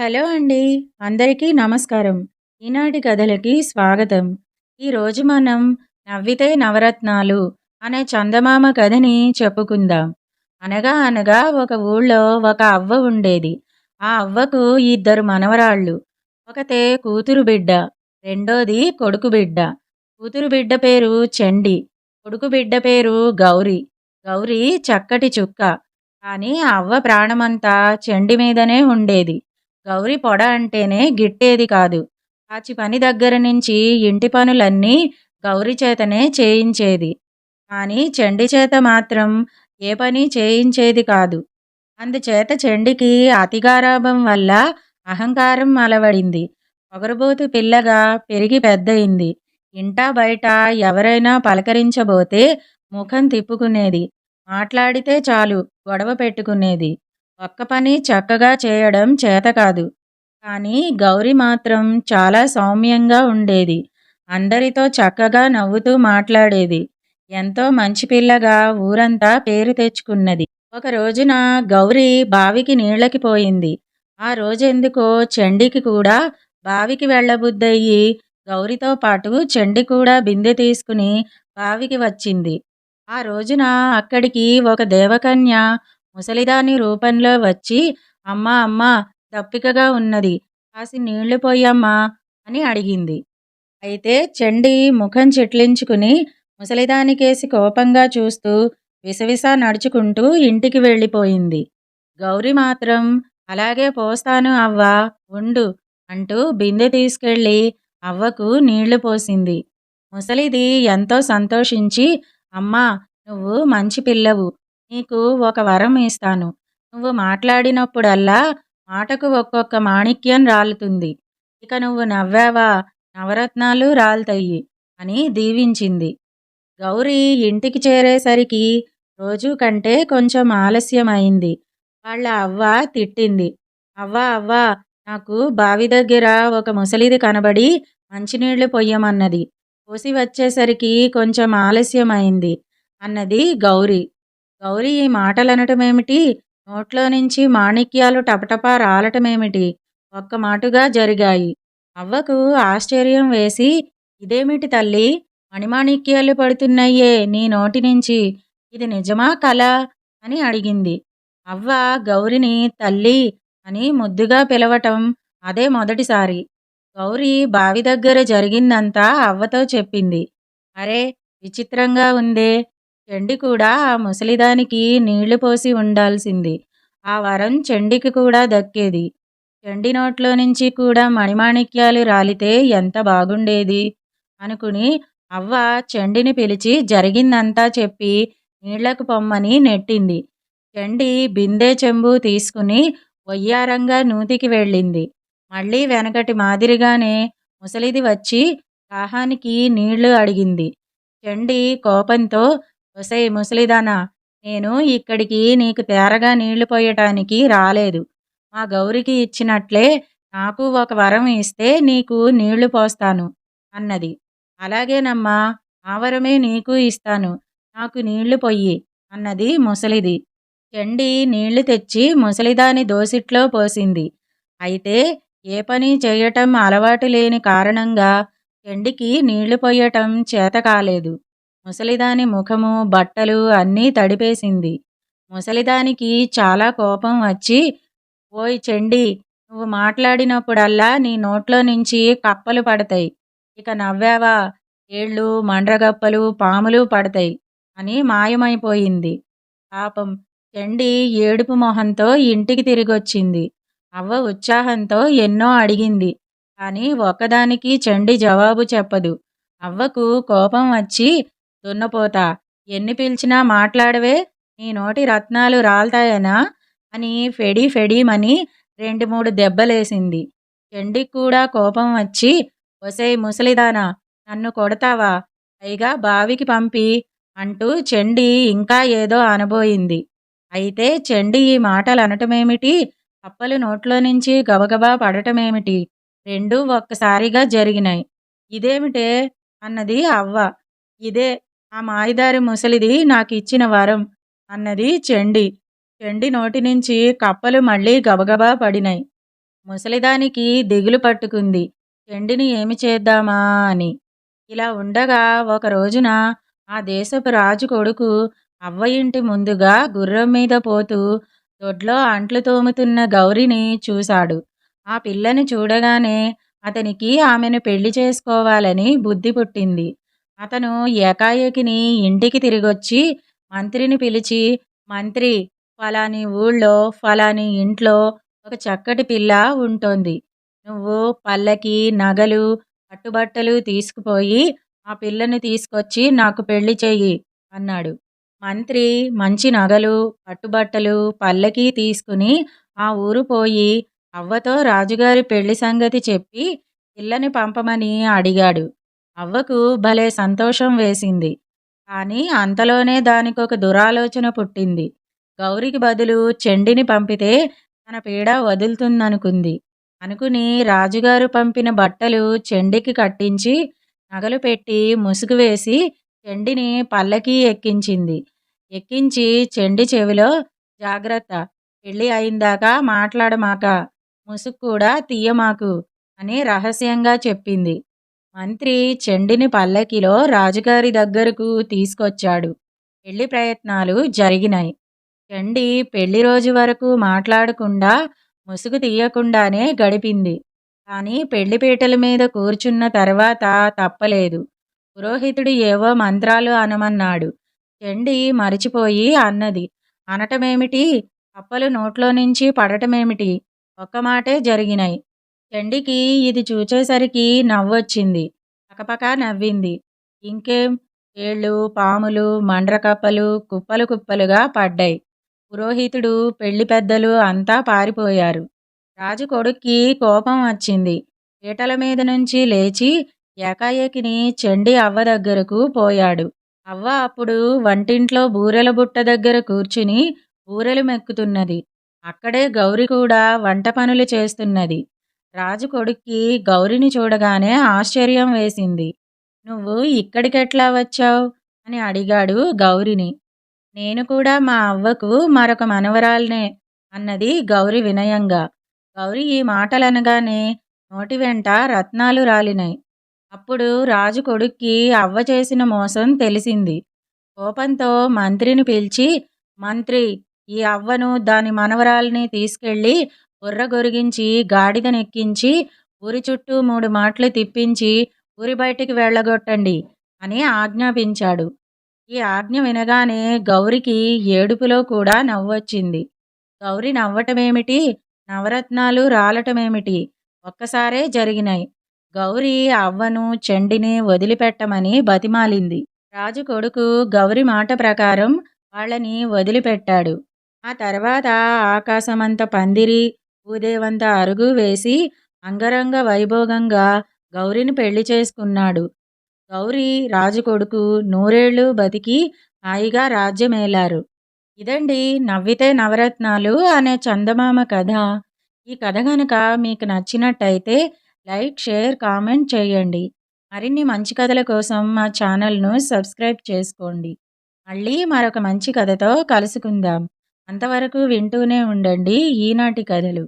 Hello అండి. అందరికీ నమస్కారం. ఈనాటి కథలకి స్వాగతం. ఈరోజు మనం నవ్వితే నవరత్నాలు అనే చందమామ కథని చెప్పుకుందాం. అనగా అనగా ఒక ఊళ్ళో ఒక అవ్వ ఉండేది. ఆ అవ్వకు ఇద్దరు మనవరాళ్ళు. ఒకతే కూతురు బిడ్డ రెండోది కొడుకు బిడ్డ. కూతురు బిడ్డ పేరు చండి కొడుకు బిడ్డ పేరు గౌరీ. గౌరీ చక్కటి చుక్క. కానీ ఆ అవ్వ ప్రాణమంతా చెండి మీదనే ఉండేది. గౌరి పొడ అంటేనే గిట్టేది కాదు. కాచి పని దగ్గర నుంచి ఇంటి పనులన్నీ గౌరి చేతనే చేయించేది. కానీ చెండి చేత మాత్రం ఏ పని చేయించేది కాదు. అందుచేత చెండికి అతిగారాభం వల్ల అహంకారం అలవడింది. పొగరబోతు పిల్లగా పెరిగి పెద్దయింది. ఇంటా బయట ఎవరైనా పలకరించబోతే ముఖం తిప్పుకునేది. మాట్లాడితే చాలు గొడవ పెట్టుకునేది. ఒక్క పని చక్కగా చేయడం చేత కాదు. కానీ గౌరి మాత్రం చాలా సౌమ్యంగా ఉండేది. అందరితో చక్కగా నవ్వుతూ మాట్లాడేది. ఎంతో మంచి పిల్లగా ఊరంతా పేరు తెచ్చుకున్నది. ఒక రోజున గౌరి బావికి నీళ్ళకి పోయింది. ఆ రోజెందుకో చెండికి కూడా బావికి వెళ్ళబుద్దయ్యి గౌరితో పాటు చెండి కూడా బిందె తీసుకుని బావికి వచ్చింది. ఆ రోజున అక్కడికి ఒక దేవకన్య ముసలిదాని రూపంలో వచ్చి అమ్మా అమ్మా దప్పికగా ఉన్నది కాసి నీళ్ళు పోయమ్మా అని అడిగింది. అయితే చండి ముఖం చెట్లించుకుని ముసలిదానికేసి కోపంగా చూస్తూ విసవిస నడుచుకుంటూ ఇంటికి వెళ్ళిపోయింది. గౌరి మాత్రం అలాగే పోస్తాను అవ్వ ఉండు అంటూ బిందె తీసుకెళ్ళి అవ్వకు నీళ్ళు పోసింది. ముసలిది ఎంతో సంతోషించి అమ్మా నువ్వు మంచి పిల్లవు నీకు ఒక వరం ఇస్తాను. నువ్వు మాట్లాడినప్పుడల్లా మాటకు ఒక్కొక్క మాణిక్యం రాలుతుంది. ఇక నువ్వు నవ్వావా? నవరత్నాలు రాలుతాయి అని దీవించింది. గౌరీ ఇంటికి చేరేసరికి రోజు కంటే కొంచెం ఆలస్యమైంది. వాళ్ళ అవ్వ తిట్టింది. అవ్వ అవ్వ నాకు బావి దగ్గర ఒక ముసలిది కనబడి మంచినీళ్ళు పొయ్యమన్నది. పోసి వచ్చేసరికి కొంచెం ఆలస్యమైంది అన్నది గౌరీ. గౌరీ ఈ మాటలనటమేమిటి? నోట్లో నుంచి మాణిక్యాలు టపటపా రాలటమేమిటి? ఒక్క మాటుగా జరిగాయి. అవ్వకు ఆశ్చర్యం వేసి ఇదేమిటి తల్లి? మణిమాణిక్యాలు పడుతున్నాయే నీ నోటి నుంచి. ఇది నిజమా కళ అని అడిగింది. అవ్వ గౌరిని తల్లి అని ముద్దుగా పిలవటం అదే మొదటిసారి. గౌరీ బావి దగ్గర జరిగిందంతా అవ్వతో చెప్పింది. అరే విచిత్రంగా ఉందే. చెండి కూడా ఆ ముసలిదానికి నీళ్ళు పోసి ఉండాల్సింది. ఆ వరం చెండికి కూడా దక్కేది. చెండి నోట్లో నుంచి కూడా మణిమాణిక్యాలు రాలితే ఎంత బాగుండేది? అనుకుని అవ్వ చెండిని పిలిచి జరిగిందంతా చెప్పి నీళ్ళకు పొమ్మని నెట్టింది. చెండి బిందె చెంబు తీసుకుని వయ్యారంగా నూతికి వెళ్ళింది. మళ్ళీ వెనకటి మాదిరిగానే ముసలిది వచ్చి దాహానికి నీళ్ళు అడిగింది. చెండి కోపంతో ఒసే ముసలిదానా నేను ఇక్కడికి నీకు తేరగా నీళ్ళు పోయటానికి రాలేదు. మా గౌరికి ఇచ్చినట్లే నాకు ఒక వరం ఇస్తే నీకు నీళ్ళు పోస్తాను అన్నది. అలాగేనమ్మా ఆ వరమే నీకు ఇస్తాను నాకు నీళ్ళు పొయ్యి అన్నది ముసలిది. చెండి నీళ్ళు తెచ్చి ముసలిదాని దోసిట్లో పోసింది. అయితే ఏ పని చేయటం అలవాటు లేని కారణంగా చెండికి నీళ్ళు పొయ్యటం చేత కాలేదు. ముసలిదాని ముఖము బట్టలు అన్నీ తడిపేసింది. ముసలిదానికి చాలా కోపం వచ్చి ఓయ్ చెండి నువ్వు మాట్లాడినప్పుడల్లా నీ నోట్లో నుంచి కప్పలు పడతాయి. ఇక నవ్వావా? ఏళ్ళు మండ్రగప్పలు పాములు పడతాయి అని మాయమైపోయింది. పాపం చెండి ఏడుపు మొహంతో ఇంటికి తిరిగొచ్చింది. అవ్వ ఉత్సాహంతో ఎన్నో అడిగింది. కానీ ఒక్కదానికి చెండి జవాబు చెప్పదు. అవ్వకు కోపం వచ్చి దున్నపోతా. ఎన్ని పిలిచినా మాట్లాడవే నీ నోటి రత్నాలు రాల్తాయనా? అని ఫెడి ఫెడీమని రెండు మూడు దెబ్బలేసింది. చెండికి కూడా కోపం వచ్చి ఒసై ముసలిదానా నన్ను కొడతావా? పైగా బావికి పంపి అంటూ చెండి ఇంకా ఏదో అనబోయింది. అయితే చెండి ఈ మాటలు అనటమేమిటి? కప్పలు నోట్లో నుంచి గబగబా పడటమేమిటి? రెండూ ఒక్కసారిగా జరిగినాయి. ఇదేమిటే? అన్నది అవ్వ. ఇదే ఆ మాయదారి ముసలిది నాకు ఇచ్చిన వరం అన్నది చెండి. చెండి నోటి నుంచి కప్పలు మళ్ళీ గబగబా పడినాయి. ముసలిదానికి దిగులు పట్టుకుంది. చెండిని ఏమి చేద్దామా అని. ఇలా ఉండగా ఒక రోజున ఆ దేశపు రాజు కొడుకు అవ్వ ఇంటి ముందుగా గుర్రం మీద పోతూ దొడ్లో అంట్లు తోముతున్న గౌరిని చూశాడు. ఆ పిల్లని చూడగానే అతనికి ఆమెను పెళ్ళి చేసుకోవాలని బుద్ధి పుట్టింది. అతను ఏకాఏకిని ఇంటికి తిరిగొచ్చి మంత్రిని పిలిచి మంత్రి ఫలాని ఊళ్ళో ఫలాని ఇంట్లో ఒక చక్కటి పిల్ల ఉంటోంది. నువ్వు పల్లకి నగలు పట్టుబట్టలు తీసుకుపోయి ఆ పిల్లని తీసుకొచ్చి నాకు పెళ్ళి చెయ్యి అన్నాడు. మంత్రి మంచి నగలు పట్టుబట్టలు పల్లకి తీసుకుని ఆ ఊరు పోయి అవ్వతో రాజుగారి పెళ్ళి సంగతి చెప్పి పిల్లని పంపమని అడిగాడు. అవ్వకు భలే సంతోషం వేసింది. కానీ అంతలోనే దానికొక దురాలోచన పుట్టింది. గౌరికి బదులు చెండిని పంపితే తన పీడ వదులుతుందనుకుంది. అనుకుని రాజుగారు పంపిన బట్టలు చెండికి కట్టించి నగలు పెట్టి ముసుగు వేసి చెండిని పల్లకి ఎక్కించింది. ఎక్కించి చెండి చెవిలో జాగ్రత్త పెళ్ళి అయిందాకా మాట్లాడమాక ముసుగు కూడా తీయమాకు అని రహస్యంగా చెప్పింది. మంత్రి చెండిని పల్లకిలో రాజుగారి దగ్గరకు తీసుకొచ్చాడు. పెళ్ళి ప్రయత్నాలు జరిగినాయి. చండి పెళ్ళి రోజు వరకు మాట్లాడకుండా ముసుగు తీయకుండానే గడిపింది. కానీ పెళ్ళిపీటల మీద కూర్చున్న తర్వాత తప్పలేదు. పురోహితుడు ఏవో మంత్రాలు అనమన్నాడు. చెండి మరిచిపోయి అన్నది అనటమేమిటి? కప్పలు నోట్లో నుంచి పడటమేమిటి? ఒక్క మాటే జరిగినాయి. చెండికి ఇది చూచేసరికి నవ్వొచ్చింది. పకపక నవ్వింది. ఇంకేం? ఏళ్ళు పాములు మండ్రకప్పలు కుప్పలు కుప్పలుగా పడ్డాయి. పురోహితుడు పెళ్ళి పెద్దలు అంతా పారిపోయారు. రాజు కొడుక్కి కోపం వచ్చింది. పీటల మీద నుంచి లేచి ఏకాఏకిని చెండి అవ్వ దగ్గరకు పోయాడు. అవ్వ అప్పుడు వంటింట్లో బూరెల బుట్ట దగ్గర కూర్చుని బూరెలు మెక్కుతున్నది. అక్కడే గౌరి కూడా వంట పనులు చేస్తున్నది. రాజు కొడుక్కి గౌరిని చూడగానే ఆశ్చర్యం వేసింది. నువ్వు ఇక్కడికెట్లా వచ్చావు? అని అడిగాడు గౌరిని. నేను కూడా మా అవ్వకు మరొక మనవరాల్నే అన్నది గౌరి వినయంగా. గౌరి ఈ మాటలనగానే నోటి వెంట రత్నాలు రాలినాయి. అప్పుడు రాజు కొడుక్కి అవ్వ చేసిన మోసం తెలిసింది. కోపంతో మంత్రిని పిలిచి మంత్రి ఈ అవ్వను దాని మనవరాల్ని తీసుకెళ్ళి బుర్ర గొరిగించి గాడిదనెక్కించి ఊరి చుట్టూ మూడు మాటలు తిప్పించి ఊరి బయటికి వెళ్ళగొట్టండి అని ఆజ్ఞాపించాడు. ఈ ఆజ్ఞ వినగానే గౌరికి ఏడుపులో కూడా నవ్వొచ్చింది. గౌరి నవ్వటమేమిటి? నవరత్నాలు రాలటమేమిటి? ఒక్కసారే జరిగినాయి. గౌరి అవ్వను చెండిని వదిలిపెట్టమని బతిమాలింది. రాజు కొడుకు గౌరి మాట ప్రకారం వాళ్ళని వదిలిపెట్టాడు. ఆ తర్వాత ఆకాశమంత పందిరి భూదేవంత అరుగు వేసి అంగరంగ వైభోగంగా గౌరిని పెళ్ళి చేసుకున్నాడు. గౌరీ రాజు కొడుకు నూరేళ్ళు బతికి హాయిగా రాజ్యమేలారు. ఇదండి నవ్వితే నవరత్నాలు అనే చందమామ కథ. ఈ కథ కనుక మీకు నచ్చినట్టయితే లైక్ షేర్ కామెంట్ చేయండి. మరిన్ని మంచి కథల కోసం మా ఛానల్ను సబ్స్క్రైబ్ చేసుకోండి. మళ్ళీ మరొక మంచి కథతో కలుసుకుందాం. అంతవరకు వింటూనే ఉండండి ఈనాటి కథలు.